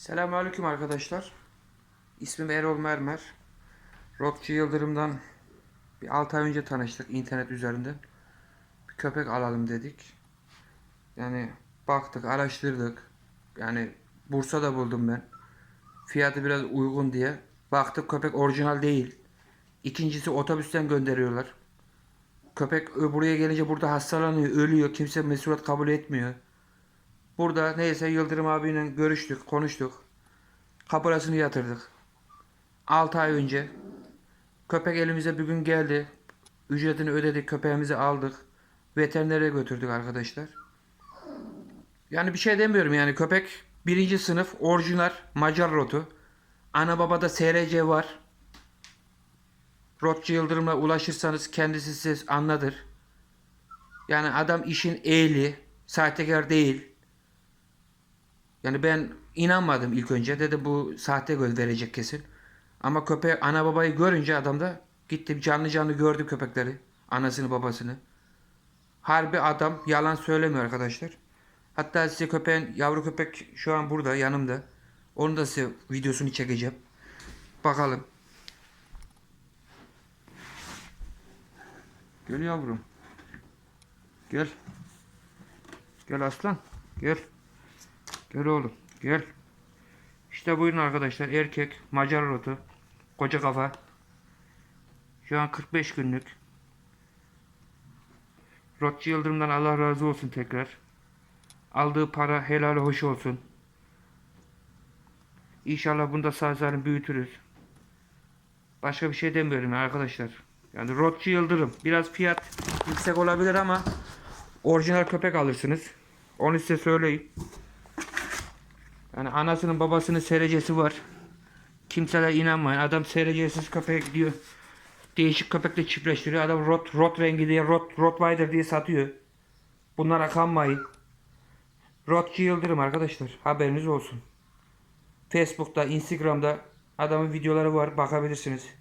Selamünaleyküm arkadaşlar. İsmim Erol Mermer. Rotçu Yıldırım'dan bir 6 ay önce tanıştık internet üzerinde. Bir köpek alalım dedik. Yani baktık, araştırdık. Yani Bursa'da buldum ben. Fiyatı biraz uygun diye. Baktık köpek orijinal değil. İkincisi otobüsten gönderiyorlar. Köpek ö- buraya gelince burada hastalanıyor, ölüyor. Kimse mesulat kabul etmiyor. Burada neyse Yıldırım abiyle görüştük, konuştuk. Kaparasını yatırdık. 6 ay önce. Köpek elimize bir gün geldi. Ücretini ödedik, köpeğimizi aldık. Veterinere götürdük arkadaşlar. Yani bir şey demiyorum yani köpek birinci sınıf orijinal Macar rotu. Ana babada SRC var. Rotçu Yıldırım'la ulaşırsanız kendisi size anlatır. Yani adam işin ehli, sahtekar değil. Yani ben inanmadım ilk önce. Dedim bu sahte göz verecek kesin. Ama köpek ana babayı görünce adam da gitti canlı canlı gördü köpekleri. Anasını babasını. Harbi adam yalan söylemiyor arkadaşlar. Hatta size köpeğin yavru köpek şu an burada yanımda. Onu da size videosunu çekeceğim. Bakalım. Gel yavrum. Gel. Gel aslan. Gel. Gel oğlum. Gel. İşte buyurun arkadaşlar. Erkek. Macar rotu. Koca kafa. Şu an 45 günlük. Rotçu Yıldırım'dan Allah razı olsun tekrar. Aldığı para helal hoş olsun. İnşallah bunu da sağ salim büyütürüz. Başka bir şey demiyorum arkadaşlar. Yani Rotçu Yıldırım. Biraz fiyat yüksek olabilir ama orijinal köpek alırsınız. Onu size söyleyeyim. Yani anasının babasının serecesi var. Kimseler inanmayın. Adam serecesiz köpeğe gidiyor. Değişik köpekle çiftleştiriyor. Adam rot, rot rengi diye, rot, Rottweiler diye satıyor. Bunlara kanmayın. Rotçu Yıldırım arkadaşlar. Haberiniz olsun. Facebook'ta, Instagram'da adamın videoları var. Bakabilirsiniz.